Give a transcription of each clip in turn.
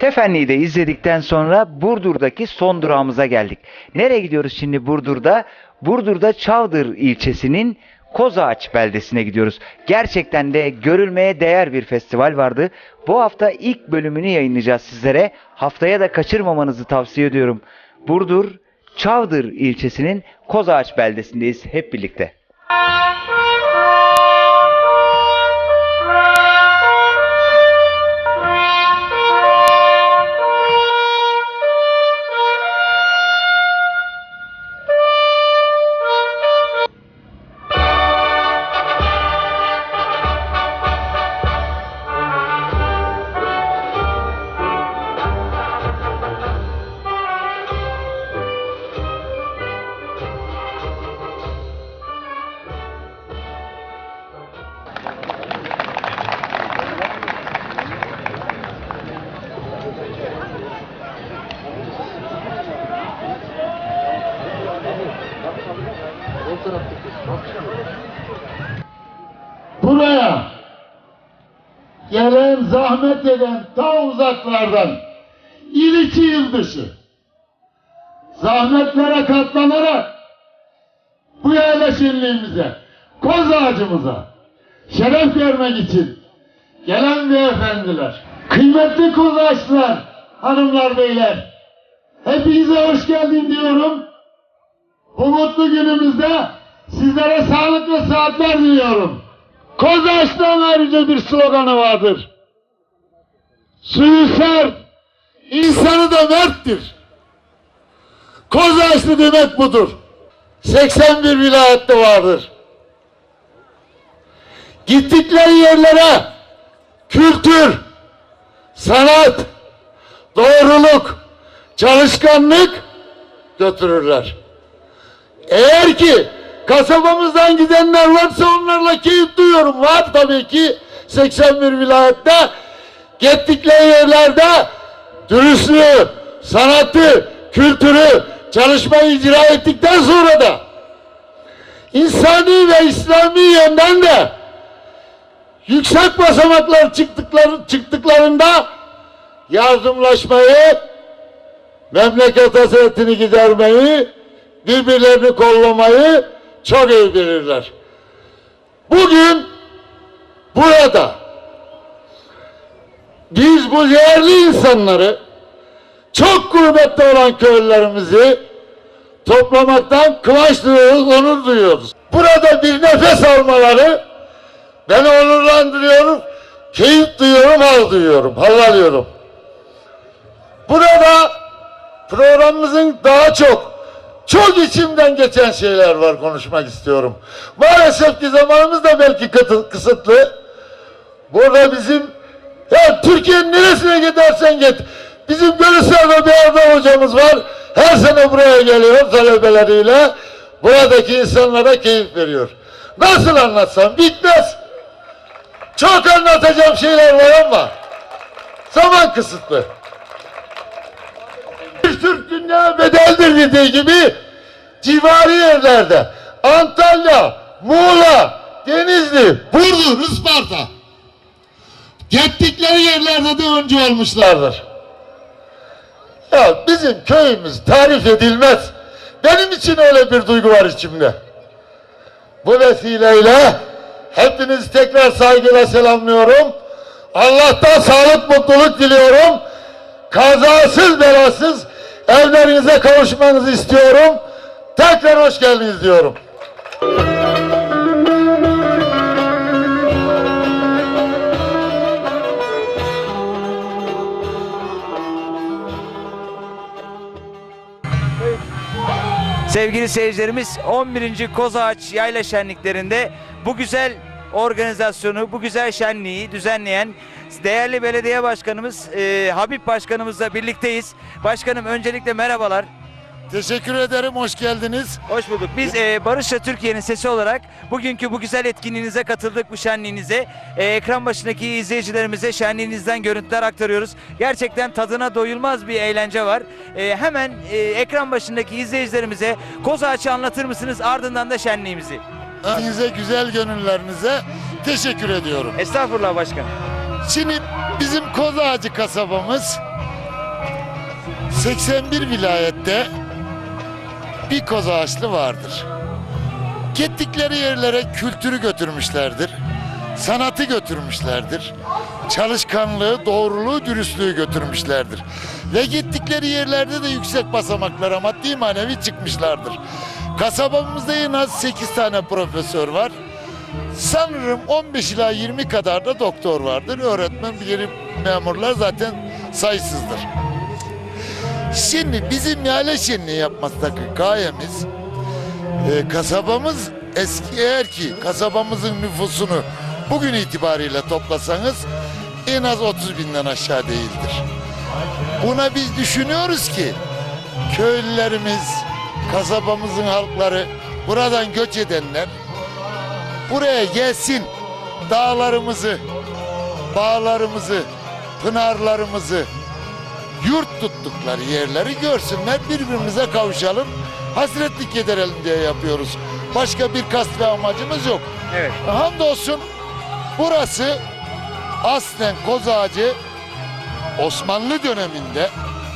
Tefenli'yi de izledikten sonra Burdur'daki son durağımıza geldik. Nereye gidiyoruz şimdi Burdur'da? Burdur'da Çavdır ilçesinin Kozağaç beldesine gidiyoruz. Gerçekten de görülmeye değer bir festival vardı. Bu hafta ilk bölümünü yayınlayacağız sizlere. Haftaya da kaçırmamanızı tavsiye ediyorum. Burdur Çavdır ilçesinin Kozağaç beldesindeyiz hep birlikte. Buraya gelen zahmet eden ta uzaklardan il içi il dışı zahmetlere katlanarak bu yerleşimliğimize, koz ağacımıza şeref vermek için gelen beyefendiler, kıymetli koz ağaçlar, hanımlar beyler, hepinize hoş geldin diyorum. Bu mutlu günümüzde sizlere sağlıklı saatler diliyorum. Kozaç'tan ayrıca bir sloganı vardır. Suyu sert, insanı da merttir. Kozaçlı demek budur. 81 vilayette vardır. Gittikleri yerlere kültür, sanat, doğruluk, çalışkanlık götürürler. Eğer ki kasabamızdan gidenler varsa onlarla keyif duyuyorum. Var tabii ki 81 vilayette gittikleri yerlerde dürüstlüğü, sanatı, kültürü, çalışmayı icra ettikten sonra da insani ve İslami yönden de yüksek basamaklar çıktıkları, çıktıklarında yardımlaşmayı, memleket hasretini gidermeyi, birbirlerini kollamayı çok iyi bilirler. Bugün burada biz bu değerli insanları çok gurbette olan köylülerimizi toplamaktan kıvanç duyuyoruz, onur duyuyoruz. Burada bir nefes almaları beni onurlandırıyor, keyif duyuyorum, haz duyuyorum, haz alıyorum. Burada programımızın daha çok çok içimden geçen şeyler var konuşmak istiyorum. Maalesef ki zamanımız da belki kısıtlı. Burada bizim ya Türkiye'nin neresine gidersen git. Bizim Gönülsev'de bir Erdal hocamız var. Her sene buraya geliyor talebeleriyle. Buradaki insanlara keyif veriyor. Nasıl anlatsam bitmez. Çok anlatacağım şeyler var ama zaman kısıtlı. Dünya bedeldir dediği gibi civari yerlerde Antalya, Muğla, Denizli, Burdur, Isparta gittikleri yerlerde de öncü olmuşlardır. Ya bizim köyümüz tarif edilmez. Benim için öyle bir duygu var içimde. Bu vesileyle hepinizi tekrar saygıyla selamlıyorum. Allah'tan sağlık, mutluluk diliyorum kazasız belasız evlerinize kavuşmanızı istiyorum. Tekrar hoş geldiniz diyorum. Sevgili seyircilerimiz 11. Kozağaç Yayla Şenliklerinde bu güzel organizasyonu, bu güzel şenliği düzenleyen değerli belediye başkanımız e, Habib Başkanımızla birlikteyiz. Başkanım öncelikle merhabalar. Teşekkür ederim, hoş geldiniz. Hoş bulduk. Biz e, Barış'la Türkiye'nin sesi olarak bugünkü bu güzel etkinliğinize katıldık, bu şenliğinize. E, ekran başındaki izleyicilerimize şenliğinizden görüntüler aktarıyoruz. Gerçekten tadına doyulmaz bir eğlence var. E, hemen e, ekran başındaki izleyicilerimize Kozağaç'ı anlatır mısınız? Ardından da şenliğimizi. Size güzel gönüllerinize teşekkür ediyorum. Estağfurullah başkanım. Şimdi bizim Kozağacı kasabamız 81 vilayette bir koz ağaçlı vardır. Gittikleri yerlere kültürü götürmüşlerdir. Sanatı götürmüşlerdir. Çalışkanlığı, doğruluğu, dürüstlüğü götürmüşlerdir. Ve gittikleri yerlerde de yüksek basamaklara maddi manevi çıkmışlardır. Kasabamızda en az 8 tane profesör var. Sanırım 15 ila 20 kadar da doktor vardır. Öğretmen, bilim memurlar zaten sayısızdır. Şimdi bizim yale şenliği yapmaktaki gayemiz e, kasabamız eski eğer ki kasabamızın nüfusunu bugün itibariyle toplasanız en az 30 binden aşağı değildir. Buna biz düşünüyoruz ki köylülerimiz, kasabamızın halkları, buradan göç edenler buraya gelsin dağlarımızı, bağlarımızı, pınarlarımızı, yurt tuttukları yerleri görsünler, birbirimize kavuşalım, hasretlik giderelim diye yapıyoruz. Başka bir kast ve amacımız yok. Evet. Hamdolsun burası aslen koz ağacı Osmanlı döneminde,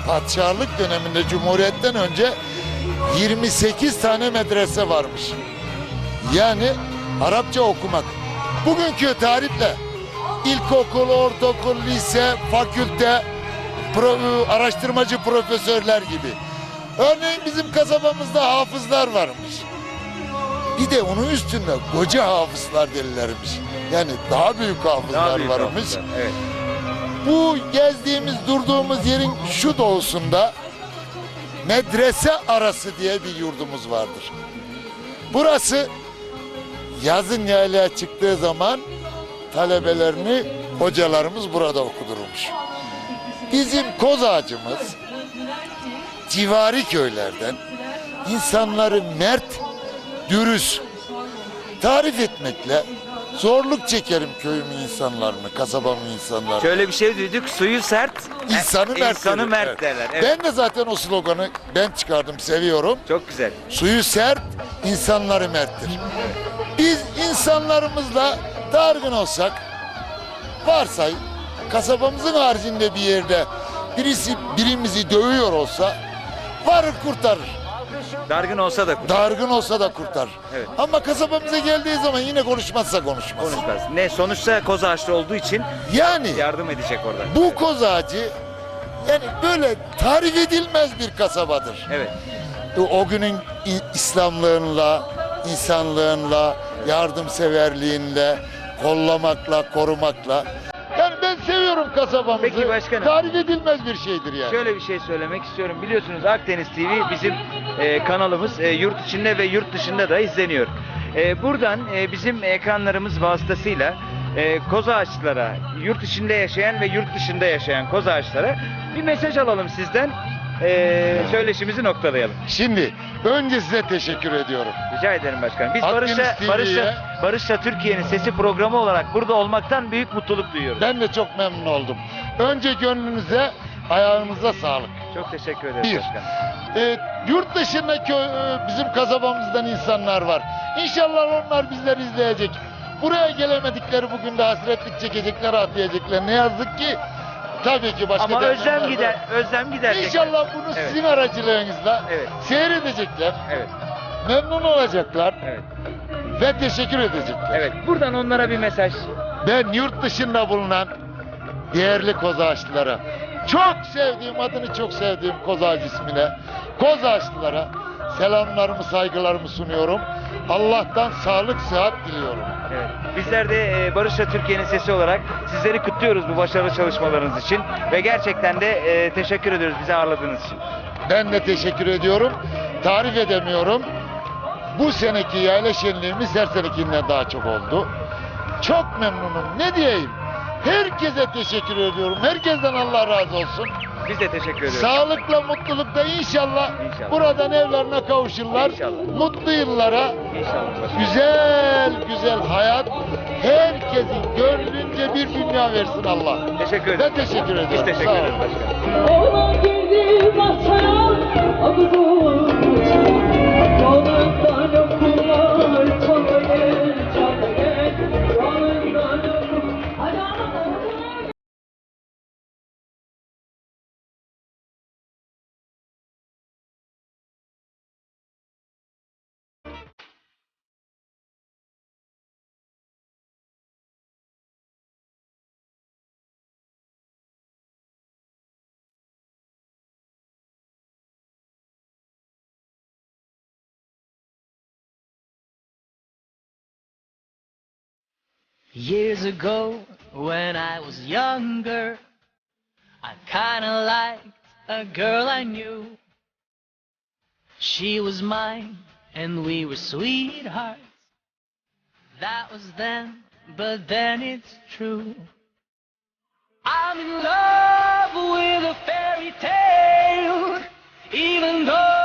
padişahlık döneminde Cumhuriyet'ten önce 28 tane medrese varmış. Yani Arapça okumak. Bugünkü tarifle ilkokul, ortaokul, lise, fakülte, pro- araştırmacı profesörler gibi. Örneğin bizim kasabamızda hafızlar varmış. Bir de onun üstünde koca hafızlar denilermiş. Yani daha büyük hafızlar Daha büyük varmış. hafızlar, Evet. Bu gezdiğimiz, durduğumuz yerin şu doğusunda medrese arası diye bir yurdumuz vardır. Burası yazın yaylaya çıktığı zaman talebelerini hocalarımız burada okudurmuş. Bizim koz ağacımız civari köylerden insanları mert, dürüst tarif etmekle zorluk çekerim köyümün insanlarını, kasabamın insanlarını. Şöyle bir şey duyduk. Suyu sert. İnsanı mert insanı mert derler. Evet. Ben de zaten o sloganı ben çıkardım, seviyorum. Çok güzel. Suyu sert, insanları merttir. Biz insanlarımızla dargın olsak, varsay kasabamızın haricinde bir yerde birisi birimizi dövüyor olsa varır kurtarır. Dargın olsa da Dargın olsa da kurtarır. Evet. Ama kasabamıza geldiği zaman yine konuşmazsa konuşmaz. konuşmaz. Ne sonuçta koz ağaçlı olduğu için Yani yardım edecek orada. bu koz ağacı yani böyle tarif edilmez bir kasabadır. Evet. o günün İslamlığınla, insanlığınla, yardımseverliğinle, kollamakla, korumakla. Yani ben seviyorum kasabamızı. Peki başkanım. Tarif edilmez bir şeydir yani. Şöyle bir şey söylemek istiyorum. Biliyorsunuz Akdeniz TV bizim e, kanalımız e, yurt içinde ve yurt dışında da izleniyor. E, buradan e, bizim ekranlarımız vasıtasıyla e, koz ağaçlara, yurt içinde yaşayan ve yurt dışında yaşayan koz ağaçlara bir mesaj alalım sizden. E, söyleşimizi noktalayalım. Şimdi önce size teşekkür ediyorum. Rica ederim başkanım. Biz Akdeniz Barış'la, TV'ye Barış'la, Barış'la Türkiye'nin Sesi programı olarak burada olmaktan büyük mutluluk duyuyoruz. Ben de çok memnun oldum. Önce gönlünüze, ayağınıza sağlık. Çok teşekkür ederim Bir. başkanım. E, yurt dışında kö- e, bizim kasabamızdan insanlar var. İnşallah onlar bizleri izleyecek. Buraya gelemedikleri bugün de hasretlik çekecekler, atlayacaklar. Ne yazık ki tabii ki başka Ama dertler özlem var. gider, özlem gider. İnşallah bunu Evet. sizin aracılığınızla Evet. seyredecekler, Evet, memnun olacaklar evet, ve teşekkür edecekler. evet. Buradan onlara bir mesaj. Ben yurt dışında bulunan değerli koz ağaçlılara, çok sevdiğim, adını çok sevdiğim koz ağacı ismine, koz ağaçlılara selamlarımı, saygılarımı sunuyorum. Allah'tan sağlık, sıhhat diliyorum. Evet. Bizler de e, Barış'la Türkiye'nin sesi olarak sizleri kutluyoruz bu başarılı çalışmalarınız için ve gerçekten de e, teşekkür ediyoruz bizi ağırladığınız için. Ben de teşekkür ediyorum. Tarif edemiyorum. Bu seneki yayla şenliğimiz her senekinden daha çok oldu. Çok memnunum. Ne diyeyim? Herkese teşekkür ediyorum. Herkesten Allah razı olsun. Biz de teşekkür ediyoruz. Sağlıkla, mutlulukla inşallah, İnşallah. buradan evlerine kavuşurlar. İnşallah. Mutlu yıllara, İnşallah. güzel güzel hayat, herkesin gönlünce bir dünya versin Allah. Teşekkür Ben ederim. teşekkür ediyorum. Biz teşekkür ederiz başkanım. Ona girdi adı Years ago, when I was younger, I kinda liked a girl I knew. She was mine, and we were sweethearts. That was then, but then it's true. I'm in love with a fairy tale, even though.